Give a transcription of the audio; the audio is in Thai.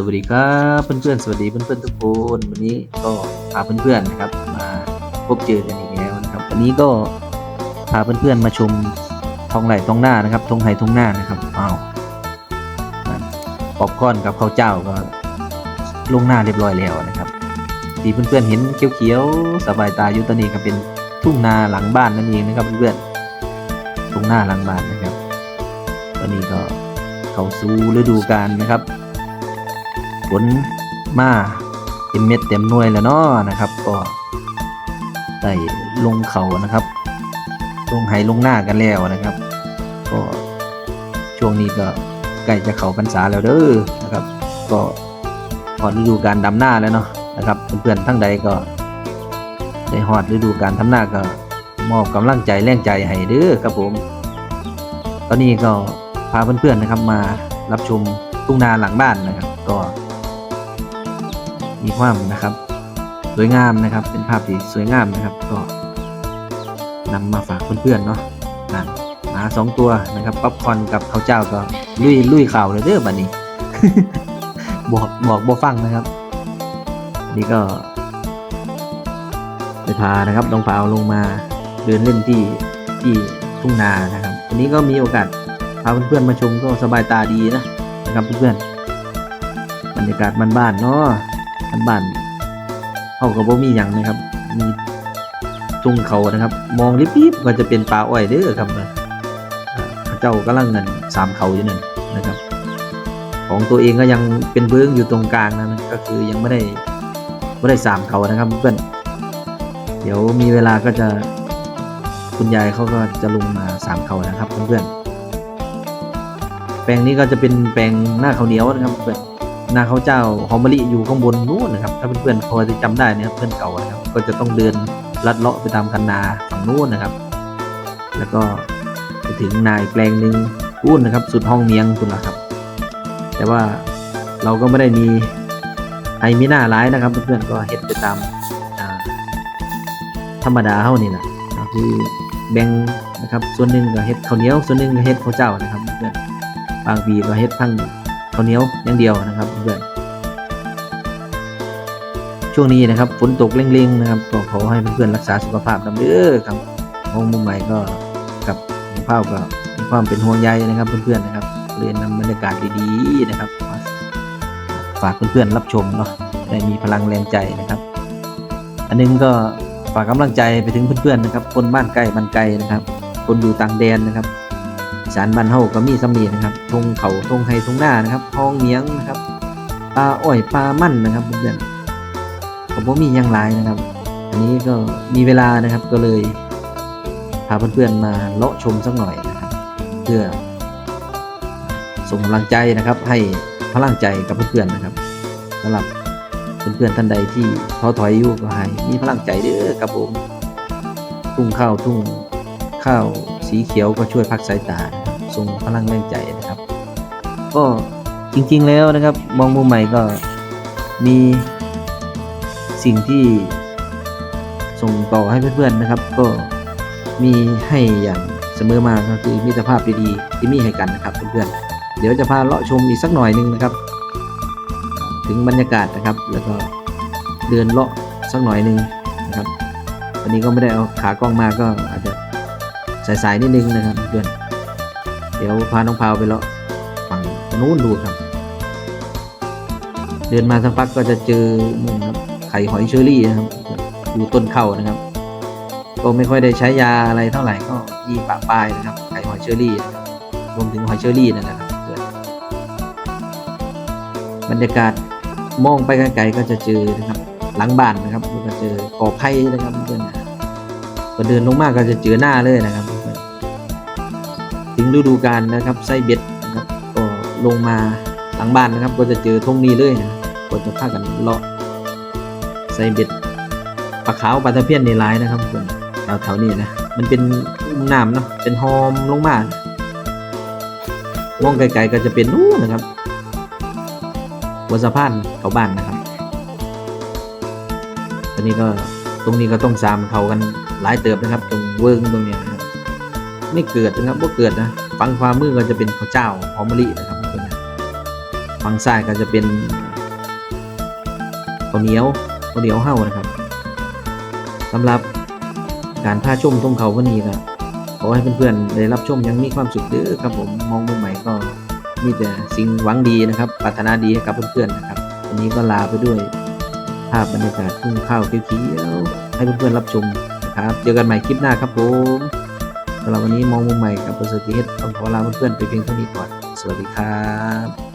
สวัสดีครับเพื่อนๆสวัสดีเพื่อนๆทุกคนวันนี้ก็พาเพื่อนๆนะครับมาพบเจอกันอีกแล้วนะครับ วันนี้ก็พาเพื่อนๆมาชมทองไหลทองหน้านะครับทองไห่ทองหน้านะครับอ้าวป๊อปคอนกับข้าวเจ้าก็ลงหน้าเรียบร้อยแล้วนะครับที่เพื่อนๆเห็นเขียวๆสบายตาอยู่ตอนนี้ก็เป็นทุ่งนาหลังบ้านนั่นเองนะครับเพื่อนๆทุ่งหน้าหลังบ้านนะครับ ตอนนี้ก็เข้าสู่ฤดูกาลนะครับ ฝนมาเต็มเม็ดเต็มหน่วยแล้วเนาะนะครับ ก็ได้ลงเขานะครับ ลงไหลงหน้ากันแล้วนะครับ ก็ช่วงนี้ก็ใกล้จะเขาพรรษาแล้วเด้อนะครับ ก็พอดฤดูการดำหน้าแล้วเนาะนะครับเพื่อนๆทั้งใดก็ได้ฮอดฤดูการทำหน้าก็มอบกำลังใจแรงใจให้เด้อครับผม ตอนนี้ก็พาเพื่อนๆนะครับมารับชมทุ่งนาหลังบ้านนะครับ ก็ มีความนะครับ สวยงามนะครับ เป็นภาพที่สวยงามนะครับ ก็นำมาฝากเพื่อนๆเนาะนั่นหมาสองตัวนะครับป๊อปคอนกับข้าวเจ้าก็ลุยลุยข่าวเลยเด้อบัดนี้ บอกบอกบ่ฟังนะครับ นี่ก็ไปพานะครับน้องพาวลงมาเดินเล่นที่ที่ทุ่งนานะครับวันนี้ก็มีโอกาสพาเพื่อนๆมาชมก็สบายตาดีนะนะครับเพื่อนๆบรรยากาศบ้านๆเนาะ บ้านเขาก็บ่มีหยังนะครับ มีทุ่งเขานะครับ มองลิบๆก็จะเป็นป่าอ้อยเด้อครับนะพระเจ้ากำลังเงินสามเขาอยู่นั่นนะครับ ของตัวเองก็ยังเป็นเบื้องอยู่ตรงกลางนะก็คือยังไม่ได้ไม่ได้สามเขานะครับเพื่อนเดี๋ยวมีเวลาก็จะคุณยายเขาก็จะลงมาสามเขานะครับเพื่อนๆแปลงนี้ก็จะเป็นแปลงหน้าข้าวเหนียวนะครับเพื่อน นาเขาเจ้าหอมมะลิอยู่ข้างบนนู้นนะครับ ถ้าเพื่อนๆพอจะจำได้นะครับเพื่อนเก่านะครับ ก็จะต้องเดินลัดเลาะไปตามคันนาฝั่งนู้นนะครับ แล้วก็ไปถึงนาอีกแปลงหนึ่งนู้นนะครับ สุดห้องเมียงคุณละครับ แต่ว่าเราก็ไม่ได้มีไอมีหน้าร้ายนะครับ เพื่อนๆก็เฮ็ดไปตามธรรมดาเท่านี่แหละคือแบ่งนะครับ ส่วนหนึ่งก็เฮ็ดข้าวเหนียว ส่วนหนึ่งก็เฮ็ดข้าวเจ้านะครับ เพื่อนบางปีก็เฮ็ดทั้งข้าวเหนียวอย่างเดียวนะครับ พื่อนช่วงนี้นะครับฝนตกเร่งๆนะครับก็ขอให้เพื่อนๆรักษาสุขภาพนำเด้อครับมองมุมใหม่ก็กับสุขภาพก็มีความเป็นห่วงใยนะครับเพื่อนๆนะครับเรียนนำบรรยากาศดีๆนะครับ ฝากเพื่อนๆรับชมเนาะได้มีพลังแรงใจนะครับ อันนึงก็ฝากกำลังใจไปถึงเพื่อนๆนะครับ คนบ้านใกล้บ้านไกลนะครับ คนอยู่ต่างแดนนะครับสารบ้านเฮาก็มีสำนีนะครับทงเขาทงไฮทงหน้านะครับห้องเมียงนะครับ ปลาอ้อยปลามั่นนะครับเพื่อนๆผมว่ามีหยังหลายนะครับ อันนี้ก็มีเวลานะครับก็เลยพาเพื่อนๆมาเลาะชมสักหน่อยนะครับ เพื่อส่งกำลังใจนะครับ ให้พลังใจกับเพื่อนๆนะครับสำหรับเพื่อนๆท่านใดที่ท้อถอยอยู่ก็ให้มีพลังใจเด้อครับผมทุ่งข้าวทุ่งข้าวสีเขียวก็ช่วยพักสายตาส่งพลังแรงใจนะครับ ก็ จริงๆแล้วนะครับมองมุมใหม่ก็มีสิ่งที่ส่งต่อให้เพื่อนๆนะครับ ก็มีให้อย่างเสมอมาก็คือมิตรภาพดีๆที่มีให้กันนะครับเพื่อนๆเดี๋ยวจะพาเลาะชมอีกสักหน่อยหนึงนะครับ ถึงบรรยากาศนะครับ แล้วก็เดินเลาะสักหน่อยหนึงนะครับวันนี้ก็ไม่ได้เอาขากล้องมาก็อาจจะสายๆนิดนึงนะครับเพื่อนเดี๋ยวพาน้องพาวไปเลาะ นู้นดูครับ เดินมาสักพักก็จะเจอนู่นครับไข่หอยเชอรี่นะครับ อยู่ต้นเข้านะครับ ก็ไม่ค่อยได้ใช้ยาอะไรเท่าไหร่ก็ยีปะปลายนะครับ ไข่หอยเชอรี่รวมถึงหอยเชอรี่นั่นแหละครับบรรยากาศมองไปไกลๆก็จะเจอนะครับ หลังบ้านนะครับก็เจอกอไผ่นะครับเพื่อนก็เดินลงมากก็จะเจอหน้าเลยนะครับ ถึงฤดูกาลนะครับไส้เบ็ด ลงมาหลังบ้านนะครับ ก็จะเจอทงนี้เลยนะก็จะพากันเลาะไส้เบ็ดปลาขาวปลาตะเพียนในร้ายนะครับเพื่อนแถวๆนี้นะมันเป็นน้ำเนาะเป็นหอมลงมามองไกลๆก็จะเป็นนู้นนะครับหัสะพานเขาบ้านนะครับตอนนี้ก็ตรงนี้ก็ต้องซามเขากันหลายเติบนะครับ ตรงเวิร์งตรงนี้นะครับไม่เกิดนะครับว่าเกิดนะฝั่งขวามือก็จะเป็นข้าวเจ้าหอมมะลินะครับ ฝั่งซ้ายก็จะเป็นาวเหนียวข้าวเหนียวเห่านะครับสำหรับการพาชมทุ่งเขาวันนี้ก็ขอให้เพื่อนๆได้รับชมยังมีความสุขเด้อครับผมมองมุมใหม่ก็มีแต่สิ่งหวังดีนะครับปรารถนาดีให้กับเพื่อนๆนะครับวันนี้ก็ลาไปด้วยภาพบรรยากาศทุ่งข้าวเขียวๆให้เพื่อนๆรับชมนะครับเจอกันใหม่คลิปหน้าครับผมสำหรับวันนี้มองมุมใหม่กับประเสริฐเทศต้องขอลาเพื่อนๆไปเพียงเท่านี้ก่อน สวัสดีครับ